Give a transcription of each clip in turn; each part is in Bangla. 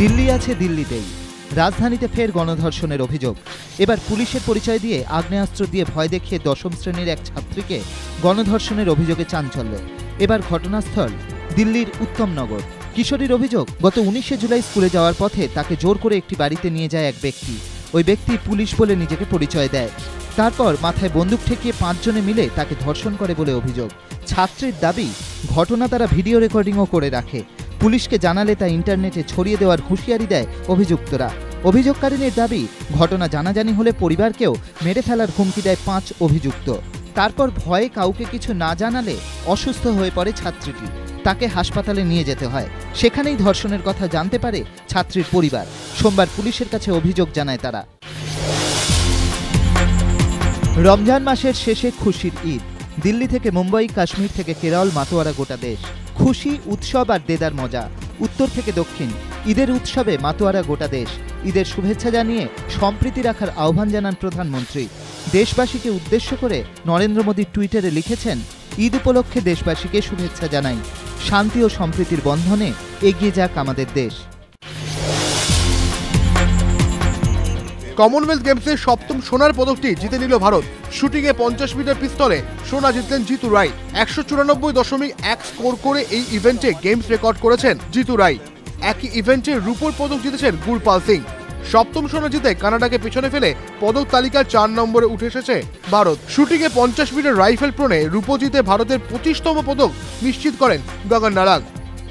দিল্লি আছে দিল্লিতেই। রাজধানীতে ফের গণধর্ষণের অভিযোগ। এবার পুলিশের পরিচয় দিয়ে আগ্নেয়াস্ত্র দিয়ে ভয় দেখিয়ে দশম শ্রেণির এক ছাত্রীকে গণধর্ষণের অভিযোগে চাঞ্চল্য। এবার ঘটনাস্থল দিল্লির উত্তমনগর। কিশোরীর অভিযোগ, গত উনিশে জুলাই স্কুলে যাওয়ার পথে তাকে জোর করে একটি বাড়িতে নিয়ে যায় এক ব্যক্তি। ওই ব্যক্তি পুলিশ বলে নিজেকে পরিচয় দেয়। তারপর মাথায় বন্দুক ঠেকিয়ে পাঁচজনে মিলে তাকে ধর্ষণ করে বলে অভিযোগ। ছাত্রীর দাবি, ঘটনা তারা ভিডিও রেকর্ডিংও করে রাখে। পুলিশকে জানালে তা ইন্টারনেটে ছড়িয়ে দেওয়ার হুঁশিয়ারি দেয় অভিযুক্তরা। অভিযোগকারিনীর দাবি, ঘটনা জানাজানি হলে পরিবারকেও মেরে ফেলার হুমকি দেয় পাঁচ অভিযুক্ত। তারপর ভয়ে কাউকে কিছু না জানালে অসুস্থ হয়ে পড়ে ছাত্রীটি। তাকে হাসপাতালে নিয়ে যেতে হয়। সেখানেই ধর্ষণের কথা জানতে পারে ছাত্রীর পরিবার। সোমবার পুলিশের কাছে অভিযোগ জানায় তারা। রমজান মাসের শেষে খুশির ঈদ। দিল্লি থেকে মুম্বাই, কাশ্মীর থেকে কেরল, মাতোয়ারা গোটা দেশ। খুশি উৎসব আর দেদার মজা, উত্তর থেকে দক্ষিণ। ঈদের উৎসবে মাতোয়ারা গোটা দেশ। ঈদের শুভেচ্ছা জানিয়ে সম্প্রীতি রাখার আহ্বান জানান প্রধানমন্ত্রী। দেশবাসীকে উদ্দেশ্য করে নরেন্দ্র মোদী টুইটারে লিখেছেন, ঈদ উপলক্ষে দেশবাসীকে শুভেচ্ছা জানাই। শান্তি ও সম্প্রীতির বন্ধনে এগিয়ে যাক আমাদের দেশ। কমনওয়েলথ গেমসের সপ্তম সোনার পদকটি জিতে নিল ভারত। শুটিংয়ে পঞ্চাশ মিটার পিস্তলে সোনা জিতলেন জিতু রায় একশো চুরানব্বই দশমিক এক স্কোর করে এই ইভেন্টে গেমস রেকর্ড করেছেন জিতু রায় একই ইভেন্টে রূপোর পদক জিতেছেন গুরপাল সিং। সপ্তম সোনা জিতে কানাডাকে পিছনে ফেলে পদক তালিকার চার নম্বরে উঠে এসেছে ভারত। শুটিংয়ে পঞ্চাশ মিটার রাইফেল প্রণে রূপো জিতে ভারতের পঁচিশতম পদক নিশ্চিত করেন গগন নারাং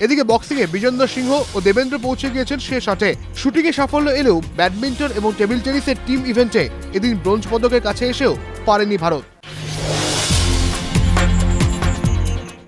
এদিকে বক্সিংয়ে বিজেন্দ্র সিংহ ও দেবেন্দ্র পৌঁছে গিয়েছেন শেষ আটে। শুটিংয়ে সাফল্য এলেও ব্যাডমিন্টন এবং টেবিল টেনিসের টিম ইভেন্টে এদিন ব্রোঞ্জ পদকের কাছে এসেও পারেনি ভারত।